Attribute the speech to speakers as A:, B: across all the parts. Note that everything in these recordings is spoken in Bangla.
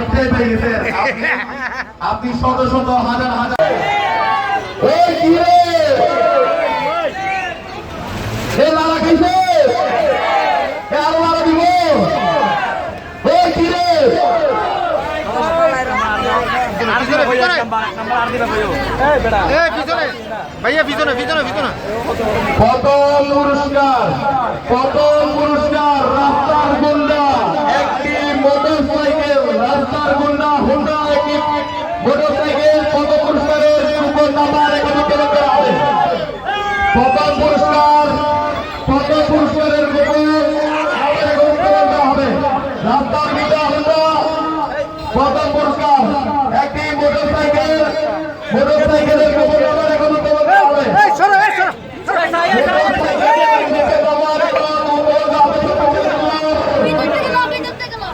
A: বাইকটাই পেয়ে গেছেন আপনি- আপনি শত শত হাজার হাজার এই কি এ লালা খাইছে এ আরও লালা দিব এই কি রে?
B: ভাইয়া পিছনে পিছনে পিছনে
A: প্রথম পুরস্কার প্রথম পুরস্কার রাস্তার গুন্ডা একটি মোটরসাইকেল রাস্তার গুন্ডা হুন্ডা মোটরসাইকেল প্রথম পুরস্কারের কুপন নাম্বার এখানে পেলেন করা হবে প্রথম পুরস্কার প্রথম পুরস্কারের কুপন হবে পুরস্কার, একটি মোটরসাইকেল মোটরসাইকেলের কুপন নাম্বার এখানে পেলেন করা হবে
C: ভিতর থেকে নাও ভিতর থেকে নাও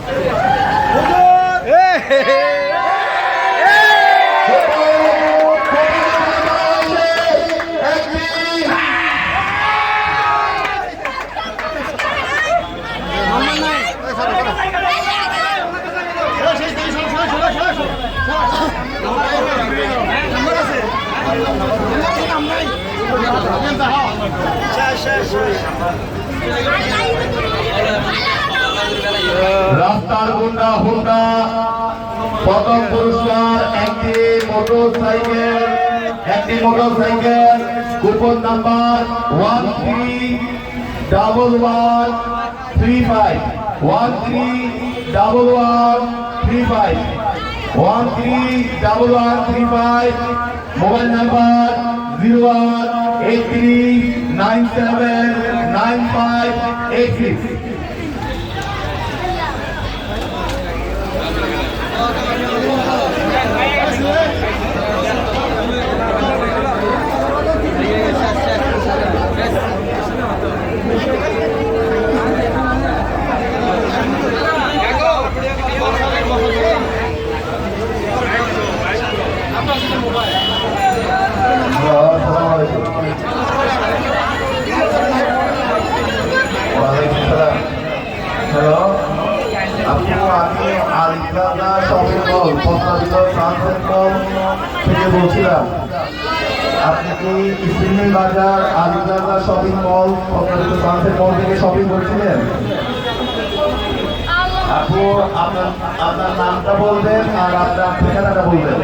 A: রাস্তার গুন্ডা হুন্ডা, প্রথম পুরস্কার, একটি মোটর সাইকেল একটি motorcycle coupon number one three double one three five, one three double one three five, one three double one three five, mobile number zero one eight three nine seven nine five eight six আমি শপিং মল পদ্মাবিল মল থেকে বলছিলাম আপনি কি বাজার আলিদাদা শপিং মল পদ্মাবিল ট্রান্সফার মল থেকে শপিং করেছিলেন আপু আপনার আপনার নামটা বলবেন আর আপনার ঠিকানাটা বলবেন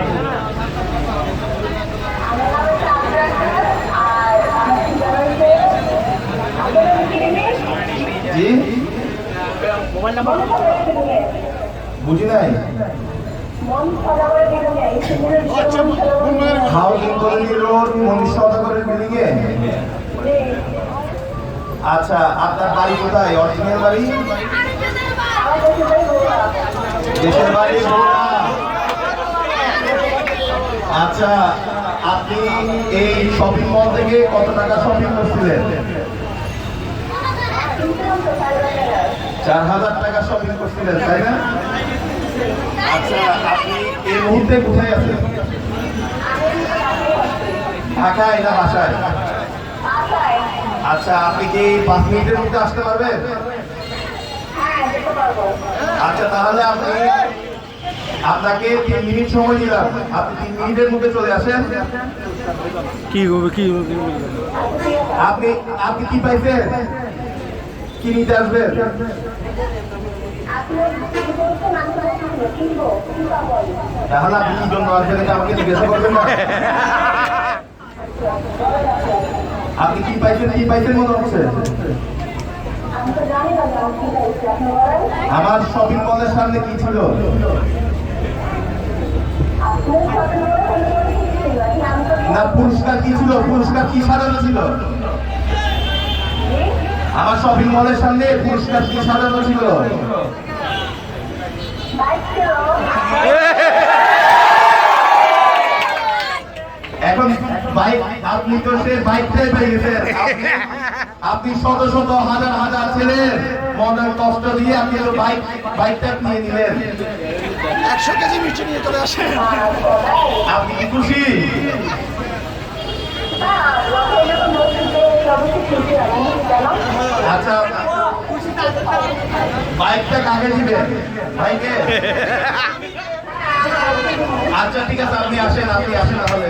A: জি বুঝি নাই? হাউজিং কলোনি রোড মনীষ সদাগরের বিল্ডিং এ আচ্ছা আপনার বাড়ি কোথায়? অরিজিনাল বাড়ি? দেশের বাড়ি আচ্ছা আপনি এই শপিং মল থেকে কত টাকা শপিং করছিলেন? চার হাজার টাকা শপিং করছিলেন তাই না? আচ্ছা আপনি এই মুহূর্তে কোথায় আছেন? ঢাকায় না বাসায়? আচ্ছা আপনি কি পাঁচ মিনিটের মধ্যে আসতে পারবেন? আচ্ছা তাহলে আপনি আপনাকে তিন মিনিট সময় দিলাম। আপনি তিন মিনিটের মধ্যে চলে আসেন।
B: কি হবে কি
A: আপনি আপনি কি পাইছেন? কি নিতে আসবেন তাহলে আপনি কি জন্য আসবেন আমাকে জিজ্ঞাসা করবেন না। আপনি কি পাইছেন কি পাইছেন মনে হচ্ছে? আমার শপিং মলের সামনে কি ছিল? না, পুরস্কার কি ছিল? পুরস্কার কি সাজানো ছিল? আমার শপিং মলের সামনে পুরস্কার কি সাজানো ছিল। এখন বাইক আপনি তো সে বাইকটাই পেয়ে গেছেন। আপনি- শত শত হাজার হাজার ছেলের মনের কষ্ট দিয়ে আপনি বাইক বাইকটা নিয়ে নিলেন।
B: একশো কেজি মিষ্টি নিয়ে চলে আসে।
A: আপনি খুশি? আচ্ছা বাইকটা কাকে দিবে? ভাইকে আচ্ছা ঠিক আছে আপনি আসেন আপনি আসেন তাহলে।